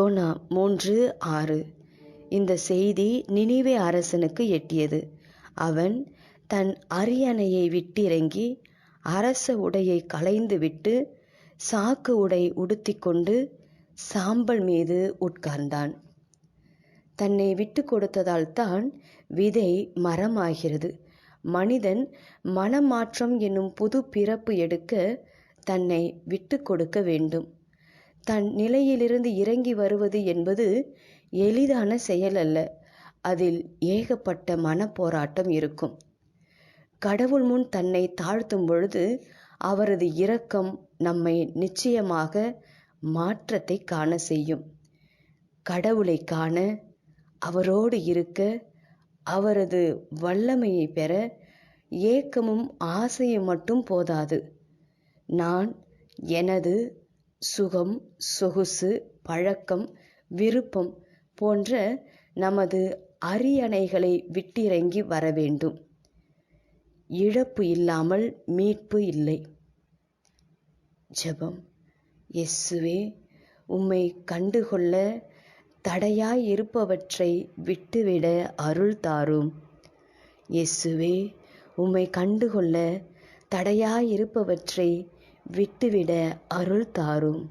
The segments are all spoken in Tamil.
யோனா மூன்று ஆறு. இந்த செய்தி நினைவே அரசனுக்கு எட்டியது. அவன் தன் அரியணையை விட்டிறங்கி அரச உடையை களைந்துவிட்டு சாக்கு உடை உடுத்திக்கொண்டு சாம்பல் மீது உட்கார்ந்தான். தன்னை விட்டு கொடுத்ததால் தான் விதை மரமாகிறது. மனிதன் மனமாற்றம் என்னும் புது பிறப்பு எடுக்க தன்னை விட்டு கொடுக்க வேண்டும். தன் நிலையிலிருந்து இறங்கி வருவது என்பது எளிதான செயல் அல்ல அதில் ஏகப்பட்ட மனப்போராட்டம் இருக்கும். கடவுள் முன் தன்னை தாழ்த்தும் பொழுது அவரது இரக்கம் நம்மை நிச்சயமாக மாற்றத்தை காண செய்யும். கடவுளை காண அவரோடு இருக்க அவரது வல்லமையை பெற ஏக்கமும் ஆசையும் மட்டும் போதாது. நான் எனது சுகம் சொகுசு பழக்கம் விருப்பம் போன்ற நமது அரியணைகளை விட்டிறங்கி வர வேண்டும். இழப்பு இல்லாமல் மீட்பு இல்லை. ஜெபம். எஸ்ஸுவே உம்மை கண்டுகொள்ள தடையாய் இருப்பவற்றை விட்டுவிட அருள் தாரும். எஸ்ஸுவே உம்மை கண்டுகொள்ள தடையாய் இருப்பவற்றை விட்டுவிட அருள் தாரும்.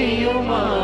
de.